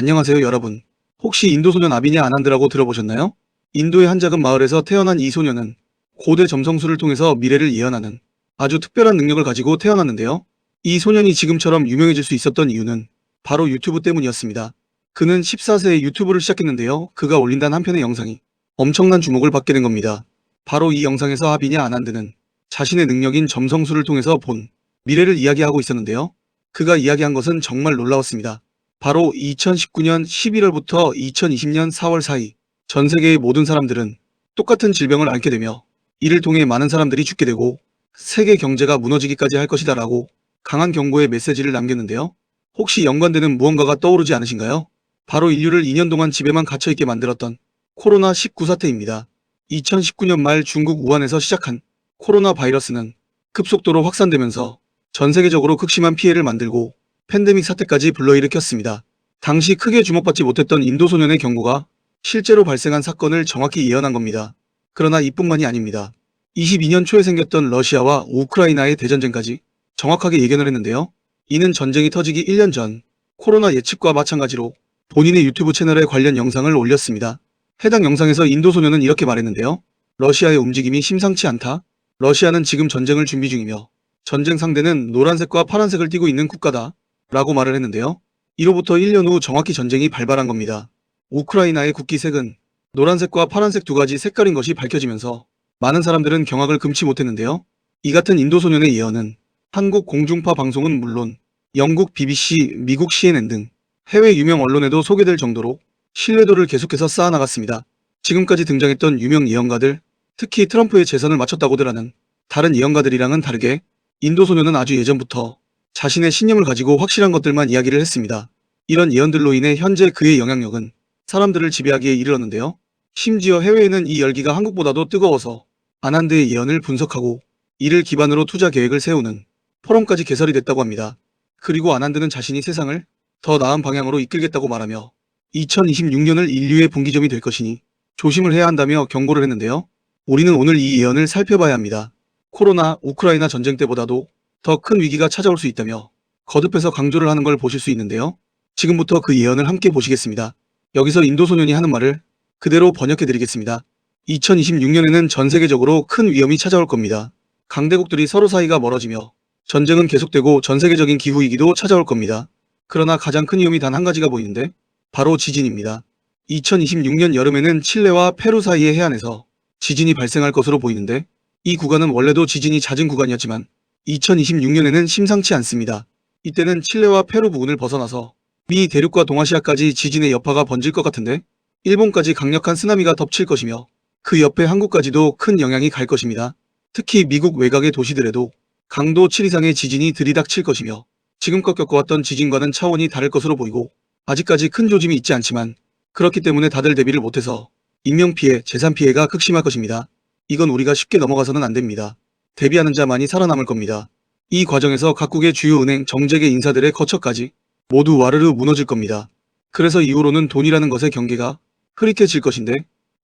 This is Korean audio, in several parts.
안녕하세요 여러분. 혹시 인도 소년 아비냐 아난드라고 들어보셨나요? 인도의 한 작은 마을에서 태어난 이 소년은 고대 점성술을 통해서 미래를 예언하는 아주 특별한 능력을 가지고 태어났는데요. 이 소년이 지금처럼 유명해질 수 있었던 이유는 바로 유튜브 때문이었습니다. 그는 14세에 유튜브를 시작했는데요. 그가 올린 단 한 편의 영상이 엄청난 주목을 받게 된 겁니다. 바로 이 영상에서 아비냐 아난드는 자신의 능력인 점성술을 통해서 본 미래를 이야기하고 있었는데요. 그가 이야기한 것은 정말 놀라웠습니다. 바로 2019년 11월부터 2020년 4월 사이 전 세계의 모든 사람들은 똑같은 질병을 앓게 되며 이를 통해 많은 사람들이 죽게 되고 세계 경제가 무너지기까지 할 것이다 라고 강한 경고의 메시지를 남겼는데요. 혹시 연관되는 무언가가 떠오르지 않으신가요? 바로 인류를 2년 동안 집에만 갇혀있게 만들었던 코로나19 사태입니다. 2019년 말 중국 우한에서 시작한 코로나 바이러스는 급속도로 확산되면서 전 세계적으로 극심한 피해를 만들고 팬데믹 사태까지 불러일으켰습니다. 당시 크게 주목받지 못했던 인도 소년의 경고가 실제로 발생한 사건을 정확히 예언한 겁니다. 그러나 이뿐만이 아닙니다. 22년 초에 생겼던 러시아와 우크라이나의 대전쟁까지 정확하게 예견을 했는데요. 이는 전쟁이 터지기 1년 전 코로나 예측과 마찬가지로 본인의 유튜브 채널에 관련 영상을 올렸습니다. 해당 영상에서 인도 소년은 이렇게 말했는데요. 러시아의 움직임이 심상치 않다. 러시아는 지금 전쟁을 준비 중이며 전쟁 상대는 노란색과 파란색을 띠고 있는 국가다. 라고 말을 했는데요. 이로부터 1년 후 정확히 전쟁이 발발한 겁니다. 우크라이나의 국기색은 노란색과 파란색 두 가지 색깔인 것이 밝혀지면서 많은 사람들은 경악을 금치 못했는데요. 이 같은 인도 소년의 예언은 한국 공중파 방송은 물론 영국 BBC, 미국 CNN 등 해외 유명 언론에도 소개될 정도로 신뢰도를 계속해서 쌓아나갔습니다. 지금까지 등장했던 유명 예언가들, 특히 트럼프의 재선을 마쳤다고들 하는 다른 예언가들이랑은 다르게 인도 소년은 아주 예전부터 자신의 신념을 가지고 확실한 것들만 이야기를 했습니다. 이런 예언들로 인해 현재 그의 영향력은 사람들을 지배하기에 이르렀는데요. 심지어 해외에는 이 열기가 한국보다도 뜨거워서 아난드의 예언을 분석하고 이를 기반으로 투자 계획을 세우는 포럼까지 개설이 됐다고 합니다. 그리고 아난드는 자신이 세상을 더 나은 방향으로 이끌겠다고 말하며 2026년을 인류의 분기점이 될 것이니 조심을 해야 한다며 경고를 했는데요. 우리는 오늘 이 예언을 살펴봐야 합니다. 코로나, 우크라이나 전쟁 때보다도 더 큰 위기가 찾아올 수 있다며 거듭해서 강조를 하는 걸 보실 수 있는데요. 지금부터 그 예언을 함께 보시겠습니다. 여기서 인도 소년이 하는 말을 그대로 번역해 드리겠습니다. 2026년에는 전 세계적으로 큰 위험이 찾아올 겁니다. 강대국들이 서로 사이가 멀어지며 전쟁은 계속되고 전 세계적인 기후위기도 찾아올 겁니다. 그러나 가장 큰 위험이 단 한 가지가 보이는데 바로 지진입니다. 2026년 여름에는 칠레와 페루 사이의 해안에서 지진이 발생할 것으로 보이는데 이 구간은 원래도 지진이 잦은 구간이었지만 2026년에는 심상치 않습니다. 이때는 칠레와 페루 부근을 벗어나서 미 대륙과 동아시아까지 지진의 여파가 번질 것 같은데 일본까지 강력한 쓰나미가 덮칠 것이며 그 옆에 한국까지도 큰 영향이 갈 것입니다. 특히 미국 외곽의 도시들에도 강도 7 이상의 지진이 들이닥칠 것이며 지금껏 겪어왔던 지진과는 차원이 다를 것으로 보이고 아직까지 큰 조짐이 있지 않지만 그렇기 때문에 다들 대비를 못해서 인명피해, 재산피해가 극심할 것입니다. 이건 우리가 쉽게 넘어가서는 안 됩니다. 대비하는 자만이 살아남을 겁니다. 이 과정에서 각국의 주요 은행, 정재계 인사들의 거처까지 모두 와르르 무너질 겁니다. 그래서 이후로는 돈이라는 것의 경계가 흐릿해질 것인데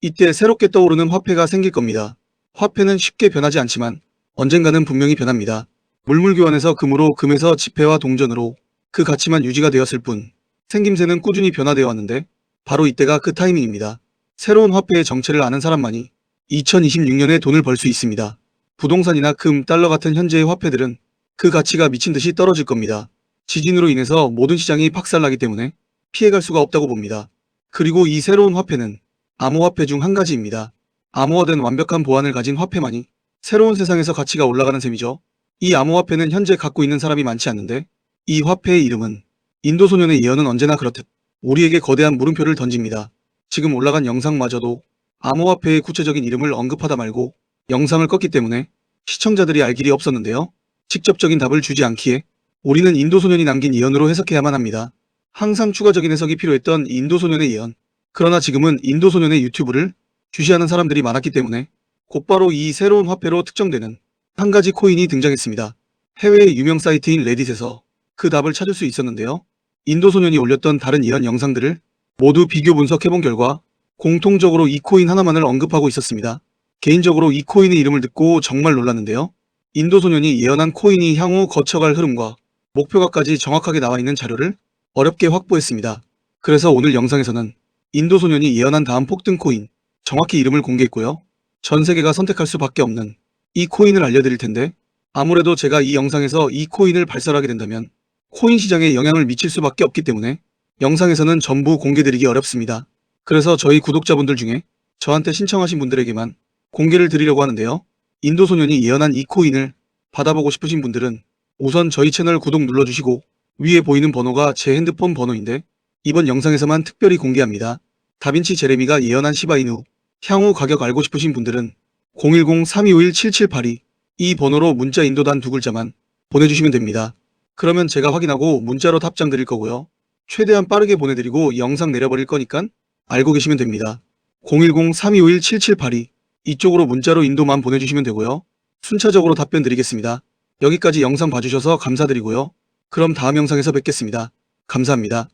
이때 새롭게 떠오르는 화폐가 생길 겁니다. 화폐는 쉽게 변하지 않지만 언젠가는 분명히 변합니다. 물물교환에서 금으로 금에서 지폐와 동전으로 그 가치만 유지가 되었을 뿐 생김새는 꾸준히 변화되어 왔는데 바로 이때가 그 타이밍입니다. 새로운 화폐의 정체를 아는 사람만이 2026년에 돈을 벌 수 있습니다. 부동산이나 금, 달러 같은 현재의 화폐들은 그 가치가 미친 듯이 떨어질 겁니다. 지진으로 인해서 모든 시장이 박살나기 때문에 피해갈 수가 없다고 봅니다. 그리고 이 새로운 화폐는 암호화폐 중 한 가지입니다. 암호화된 완벽한 보안을 가진 화폐만이 새로운 세상에서 가치가 올라가는 셈이죠. 이 암호화폐는 현재 갖고 있는 사람이 많지 않는데 이 화폐의 이름은 인도 소년의 예언은 언제나 그렇듯 우리에게 거대한 물음표를 던집니다. 지금 올라간 영상마저도 암호화폐의 구체적인 이름을 언급하다 말고 영상을 껐기 때문에 시청자들이 알 길이 없었는데요. 직접적인 답을 주지 않기에 우리는 인도 소년이 남긴 예언으로 해석해야만 합니다. 항상 추가적인 해석이 필요했던 인도 소년의 예언. 그러나 지금은 인도 소년의 유튜브를 주시하는 사람들이 많았기 때문에 곧바로 이 새로운 화폐로 특정되는 한 가지 코인이 등장했습니다. 해외의 유명 사이트인 레딧에서 그 답을 찾을 수 있었는데요. 인도 소년이 올렸던 다른 예언 영상들을 모두 비교 분석해본 결과 공통적으로 이 코인 하나만을 언급하고 있었습니다. 개인적으로 이 코인의 이름을 듣고 정말 놀랐는데요. 인도 소년이 예언한 코인이 향후 거쳐갈 흐름과 목표가까지 정확하게 나와 있는 자료를 어렵게 확보했습니다. 그래서 오늘 영상에서는 인도 소년이 예언한 다음 폭등 코인, 정확히 이름을 공개했고요. 전 세계가 선택할 수밖에 없는 이 코인을 알려드릴 텐데 아무래도 제가 이 영상에서 이 코인을 발설하게 된다면 코인 시장에 영향을 미칠 수밖에 없기 때문에 영상에서는 전부 공개드리기 어렵습니다. 그래서 저희 구독자분들 중에 저한테 신청하신 분들에게만 공개를 드리려고 하는데요. 인도 소년이 예언한 이 코인을 받아보고 싶으신 분들은 우선 저희 채널 구독 눌러주시고 위에 보이는 번호가 제 핸드폰 번호인데 이번 영상에서만 특별히 공개합니다. 다빈치 제레미가 예언한 시바이누 향후 가격 알고 싶으신 분들은 010-3251-7782 이 번호로 문자 인도단 두 글자만 보내주시면 됩니다. 그러면 제가 확인하고 문자로 답장 드릴 거고요. 최대한 빠르게 보내드리고 영상 내려버릴 거니까 알고 계시면 됩니다. 010-3251-7782 이쪽으로 문자로 인도만 보내주시면 되고요. 순차적으로 답변 드리겠습니다. 여기까지 영상 봐주셔서 감사드리고요. 그럼 다음 영상에서 뵙겠습니다. 감사합니다.